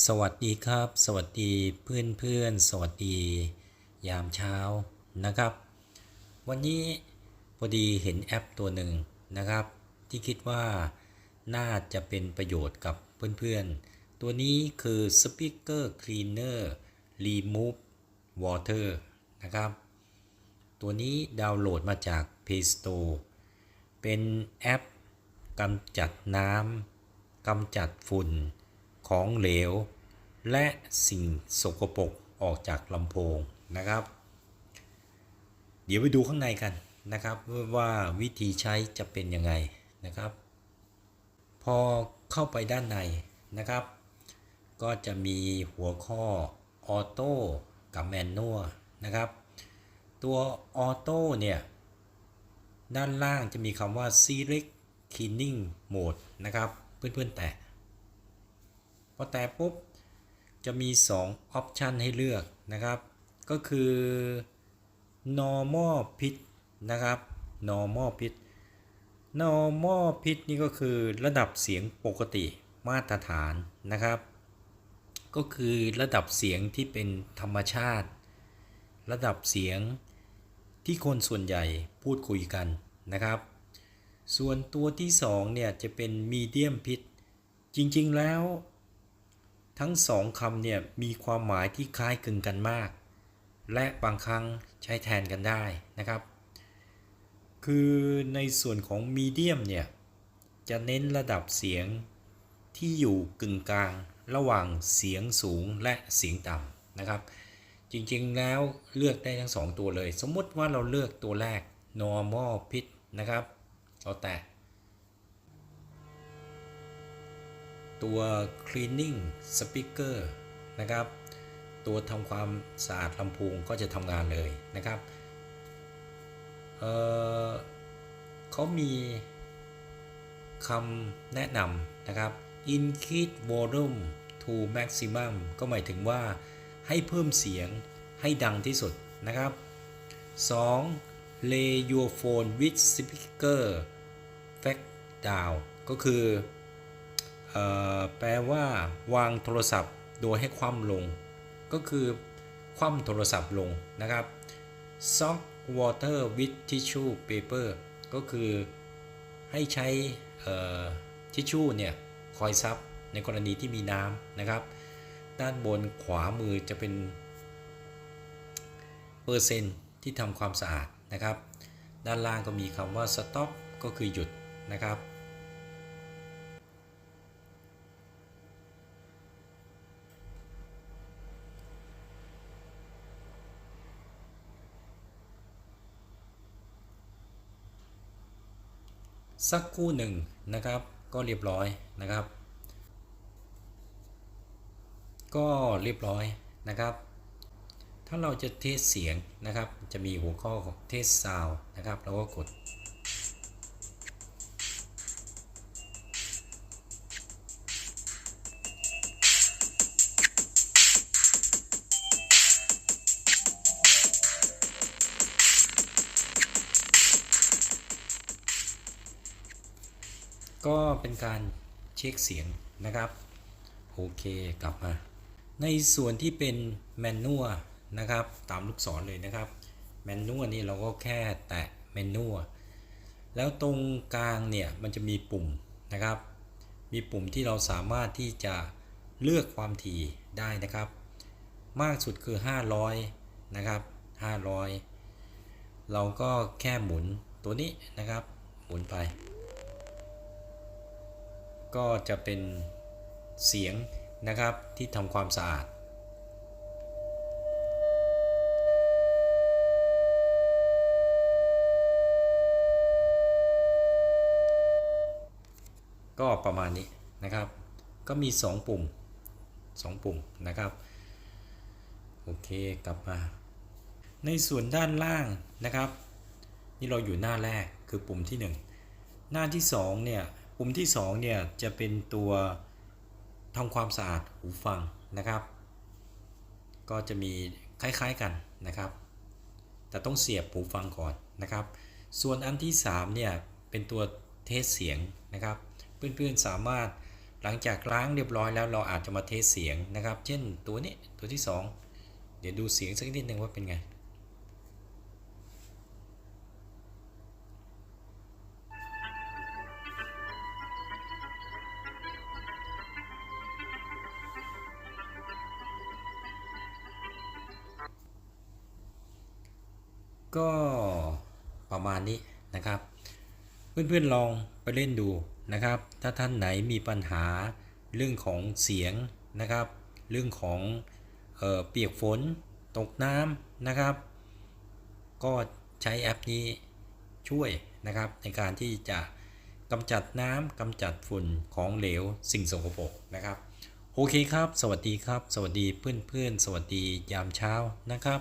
สวัสดีครับ สวัสดีเพื่อนเพื่อนสวัสดียามเช้านะครับ วันนี้พอดีเห็นแอปตัวหนึ่งนะครับ ที่คิดว่าน่าจะเป็นประโยชน์กับเพื่อนๆ ตัวนี้คือ Speaker Cleaner Remove Water นะครับ ตัวนี้ดาวน์โหลดมาจาก Play Store เป็นแอปกำจัดน้ำกำจัดฝุ่น ของเหลว และสิ่งสกปรกออกจากลำโพงนะครับ เดี๋ยวไปดูข้างในกันนะครับว่าวิธีใช้จะเป็นยังไงนะครับ พอเข้าไปด้านในนะครับ ก็จะมีหัวข้อออโต้กับแมนนวลนะครับ ตัวออโต้เนี่ย ด้านล่างจะมีคำว่า select cleaning mode นะครับ เพื่อนๆแตะ พอแตะปุ๊บจะมี2ออปชันให้เลือกนะครับ ก็คือ normal pit นะครับ normal pit normal pit นี่ก็คือระดับเสียงปกติมาตรฐานนะครับ ก็คือระดับเสียงที่เป็นธรรมชาติ ระดับเสียงที่คนส่วนใหญ่พูดคุยกันนะครับ ส่วนตัวที่2เนี่ยจะเป็น medium pit จริงๆแล้ว ทั้งสองคำเนี่ยมีความหมายที่คล้ายคลึงกันมาก และบางครั้งใช้แทนกันได้นะครับ คือในส่วนของมีเดียมเนี่ยจะเน้นระดับเสียงที่อยู่กึ่งกลางระหว่างเสียงสูงและเสียงต่ำนะครับ จริงๆแล้วเลือกได้ทั้งสองตัวเลย สมมุติว่าเราเลือกตัวแรก normal pitch นะครับเราแตะ ตัว cleaning speaker นะครับ ตัวทำความสะอาดลำโพงก็จะทำงานเลยนะครับเเขามีคำแนะนำนะครับ increase volume to maximum ก็หมายถึงว่าให้เพิ่มเสียงให้ดังที่สุดนะครับ 2. lay your phone with speaker back down ก็คือ แปลว่าวางโทรศัพท์โดยให้คว่ำลง ก็คือคว่ำโทรศัพท์ลงนะครับ soak water with tissue paper ก็คือให้ใช้ทิชชู่เนี่ยคอยซับในกรณีที่มีน้ำนะครับ ด้านบนขวามือจะเป็นเปอร์เซ็นต์ที่ทำความสะอาดนะครับ ด้านล่างก็มีคำว่า stop ก็คือหยุดนะครับ สักคู่หนึ่งนะครับ ก็เรียบร้อยนะครับ ก็เรียบร้อยนะครับ ถ้าเราจะเทสเสียงนะครับ จะมีหัวข้อของเทสซาวนะครับเราก็กด ก็เป็นการเช็คเสียงนะครับ โอเคกลับมา ในส่วนที่เป็นแมนนวลนะครับตามลูกศรเลยนะครับแมนนวลนี่เราก็แค่แตะแมนนวลแล้วตรงกลางเนี่ยมันจะมีปุ่มนะครับ มีปุ่มที่เราสามารถที่จะเลือกความถี่ได้นะครับ มากสุดคือ 500 นะครับ 500 เราก็แค่หมุนตัวนี้นะครับ หมุนไป ก็จะเป็นเสียงนะครับที่ทำความสะอาดก็ประมาณนี้นะครับ ก็มี 2 ปุ่ม 2 ปุ่มนะครับ โอเค กลับมา ในส่วนด้านล่างนะครับ นี่เราอยู่หน้าแรกคือปุ่มที่ 1 หน้าที่2เนี่ย ปุ่มที่2เนี่ยจะเป็นตัวทำความสะอาดหูฟังนะครับ ก็จะมีคล้ายๆกันนะครับ แต่ต้องเสียบหูฟังก่อนนะครับ ส่วนอันที่3เนี่ยเป็นตัวเทสเสียงนะครับ เพื่อนๆสามารถหลังจากล้างเรียบร้อยแล้วเราอาจจะมาเทสเสียงนะครับ เช่นตัวนี้ตัวที่ 2 เดี๋ยวดูเสียงสักนิดหนึ่งว่าเป็นไง ก็ประมาณนี้นะครับ เพื่อนๆลองไปเล่นดูนะครับ ถ้าท่านไหนมีปัญหาเรื่องของเสียงนะครับ เรื่องของเออเปียกฝนตกน้ำนะครับ ก็ใช้แอปนี้ช่วยนะครับในการที่จะกำจัดน้ำกำจัดฝุ่นของเหลวสิ่งสกปรกนะครับ โอเคครับ สวัสดีครับ สวัสดีเพื่อนๆ สวัสดียามเช้านะครับ